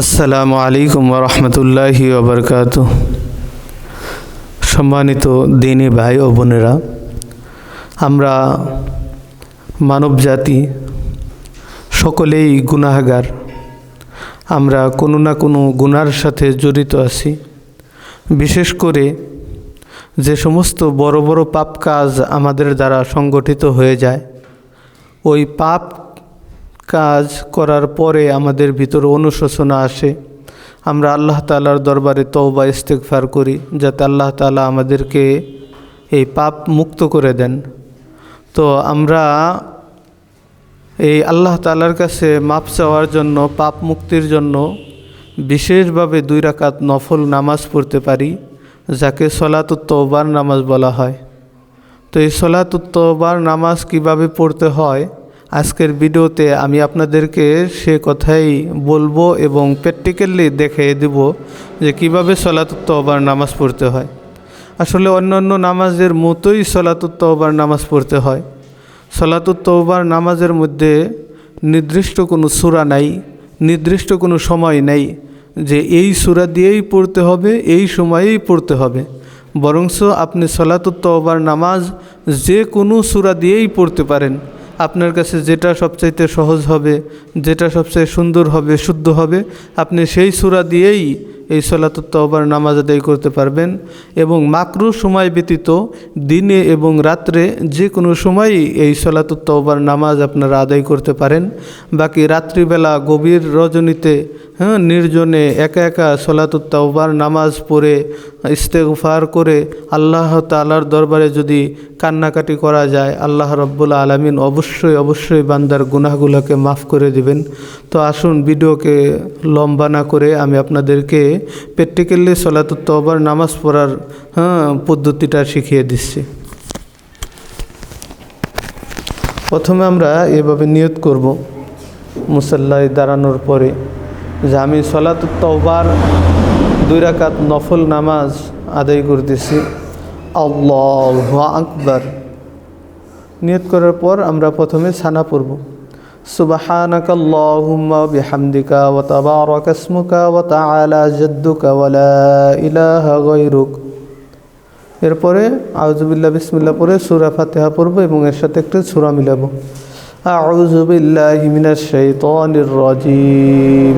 আসসালামু আলাইকুম রহমতুল্লাহি ওবরকাত। সম্মানিত দিনী ভাই ও বোনেরা, আমরা মানব জাতি সকলেই গুনাহগার। আমরা কোনো না কোনো গুনার সাথে জড়িত আছি। বিশেষ করে যে সমস্ত বড় বড় পাপ কাজ আমাদের দ্বারা সংগঠিত হয়ে যায়, ওই পাপ কাজ করার পরে আমাদের ভিতরে অনুশোচনা আসে। আমরা আল্লাহ তালার দরবারে তওবা ইস্তেকফার করি, যাতে আল্লাহ তালা আমাদেরকে এই পাপ মুক্ত করে দেন। তো আমরা এই আল্লাহ তালার কাছে মাপ চাওয়ার জন্য, পাপ মুক্তির জন্য বিশেষভাবে দুই রাকাত নফল নামাজ পড়তে পারি, যাকে সলাতুত্তবার নামাজ বলা হয়। তো এই সলাতুত্তবার নামাজ কীভাবে পড়তে হয় আজকের ভিডিওতে আমি আপনাদেরকে সে কথাই বলব এবং প্র্যাকটিক্যালি দেখিয়ে দেব যে কীভাবে সলাতুত্তবার নামাজ পড়তে হয়। আসলে অন্যান্য নামাজের মতোই সলাতুত্তবার নামাজ পড়তে হয়। সলাতুত্তবার নামাজের মধ্যে নির্দিষ্ট কোনো সুরা নাই, নির্দিষ্ট কোনো সময় নেই যে এই সুরা দিয়েই পড়তে হবে, এই সময়েই পড়তে হবে। বরংস আপনি সলাতুত্তবার নামাজ যে কোনো সুরা দিয়েই পড়তে পারেন। আপনার কাছে যেটা সবচাইতে সহজ হবে, যেটা সবচেয়ে সুন্দর হবে, শুদ্ধ হবে, আপনি সেই সুরা দিয়েই এই সলাতুত্তবার নামাজ আদায় করতে পারবেন এবং মাকরু সময় ব্যতীত দিনে এবং রাত্রে যে কোনো সময়ই এই সলাতুত্তবার নামাজ আপনারা আদায় করতে পারেন। বাকি রাত্রিবেলা গভীর রজনীতে হ্যাঁ নির্জনে একা একা সলাতুত্তবার নামাজ পড়ে ইস্তেগফার করে আল্লাহ তালার দরবারে যদি কান্নাকাটি করা যায়, আল্লাহ রব্বুল আলমিন অবশ্যই অবশ্যই বান্দার গুনাহগুলোকে মাফ করে দিবেন। তো আসুন ভিডিওকে লম্বা না করে আমি আপনাদেরকে প্র্যাকটিক্যালি সলাতুত্তবার নামাজ পড়ার হ্যাঁ পদ্ধতিটা শিখিয়ে দিচ্ছি। প্রথমে আমরা এভাবে নিয়ত করব মুসাল্লায় দাঁড়ানোর পরে। যে আমি সলাতুত্তবার দুই রাকাত নফল নামাজ আদায় করতেছি আল্লাহ আকবার নিয়ত করার পর আমরা প্রথমে সানা পড়ব سبحانك اللهم بحمدك وتبارك اسمك وتعالى جدك ولا إله غيرك এরপরে আউজুবিল্লাহ বিসমিল্লাহ পরে সুরা ফাতেহা পড়ব এবং এর সাথে একটু সুরা মিলাবো আউযু বিল্লাহি মিনাশ শাইতানির রাজিম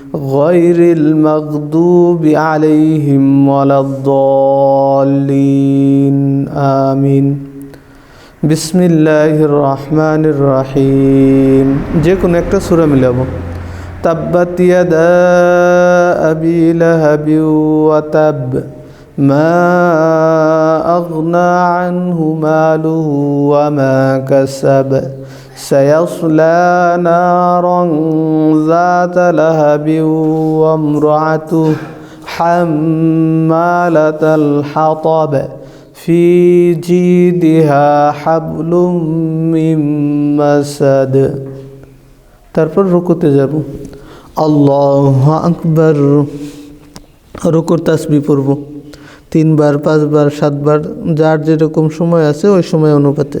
غير المغضوب عليهم ولا الضالين آمين بسم الله الرحمن الرحيم যে কোনো একটা সূরা মিলাবো তাব্বাত ইয়াদা আবি লাহাবি ওয়া তাব ما أغنى عنه ماله وما كسب سيصلى نارا ذات لهب وامرأته حمالة الحطب في جيدها حبل من مسد তারপর রুকুতে যাব আল্লাহ আকবর রুকুর তাসবি পড়ব তিনবার পাঁচবার সাতবার যার যেরকম সময় আছে ওই সময় অনুপাতে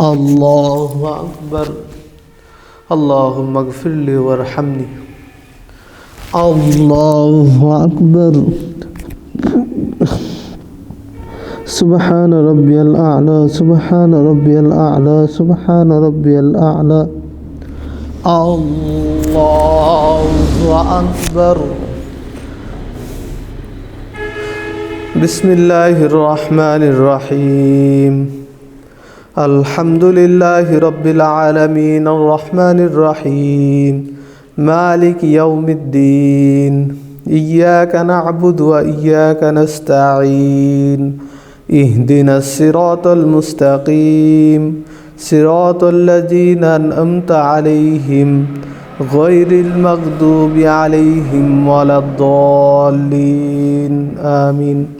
الله أكبر. اللهم اغفر لي وارحمني. الله أكبر. سبحان ربي الأعلى سبحان ربي الأعلى سبحان ربي الأعلى. الله أكبر. بسم الله الرحمن الرحيم. الحمد لله رب العالمين الرحمن الرحيم مالك يوم الدين إياك نعبد وإياك نستعين اهدنا الصراط المستقيم صراط الذين أنأمت عليهم غير المغضوب عليهم ولا الضالين آمين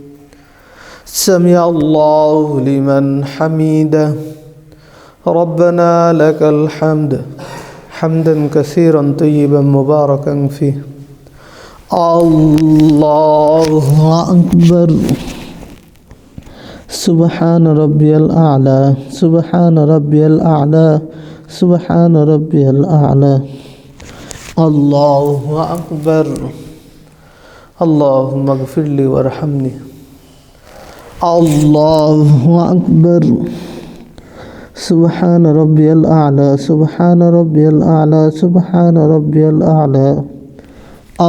سمع الله لمن حميده. ربنا لك الحمد. حمدا كثيرا طيبا مباركا فيه. الله أكبر. سبحان ربي الأعلى. سبحان ربي الأعلى. سبحان ربي الأعلى. الله أكبر. اللهم اغفر لي وارحمني. আল্লাহু আকবার সুবহান রব্বিয়াল আলা সুবহান রব্বিয়াল আলা সুবহান রব্বিয়াল আলা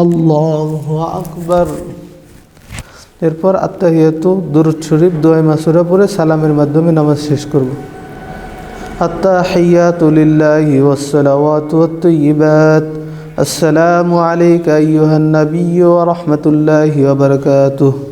আল্লাহু আকবার এরপর আত্মাহিয়াতু, দুরুদ শরীফ, দোয়া মাসুরা পরে সালামের মাধ্যমে নামাজ শেষ করব। আত্তাহিয়াতু লিল্লাহি ওয়াস সালাওয়াতু ওয়াত তাইয়্যিবাত আসসালামু আলাইকা আইয়ুহান নাবিয়্যু ওয়া রাহমাতুল্লাহি ওয়া বারাকাতুহু।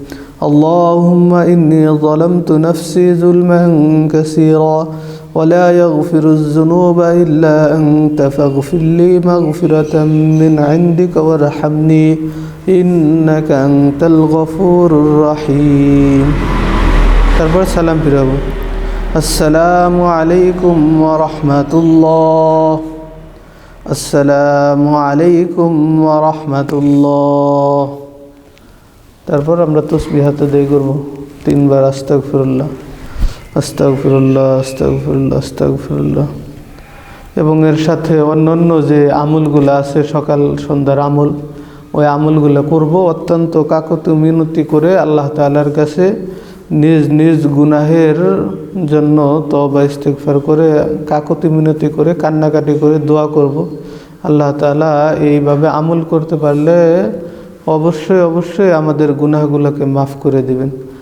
اللهم إني ظلمت نفسي ظلما كثيرا ولا يغفر الذنوب إلا أنت فاغفر لي مغفرة من عندك وارحمني إنك أنت الغفور الرحيم তারপর সালাম ফিরাবো আসসালামু আলাইকুম রহমতুল্লাহ আসসালামু আলাইকুম রহমতুল্লাহ তারপর আমরা তসবিহাতে দেয় করব। তিনবার আস্তাক ফিরুল্লাহ আস্তাক ফিরুল্লাহ আস্তাক ফিরুল্লাহ আস্তাক ফিরুল্লাহ এবং এর সাথে অন্যান্য যে আমলগুলো আছে, সকাল সন্ধ্যার আমল, ওই আমলগুলো করব। অত্যন্ত কাকতি মিনতি করে আল্লাহ তালার কাছে নিজ নিজ গুনাহের জন্য তবা ইস্তেকফার করে, কাকতি মিনতি করে, কান্নাকাটি করে দোয়া করব। আল্লাহ তালা এইভাবে আমল করতে পারলে অবশ্যই অবশ্যই আমাদের গুনাহগুলোকে মাফ করে দিবেন।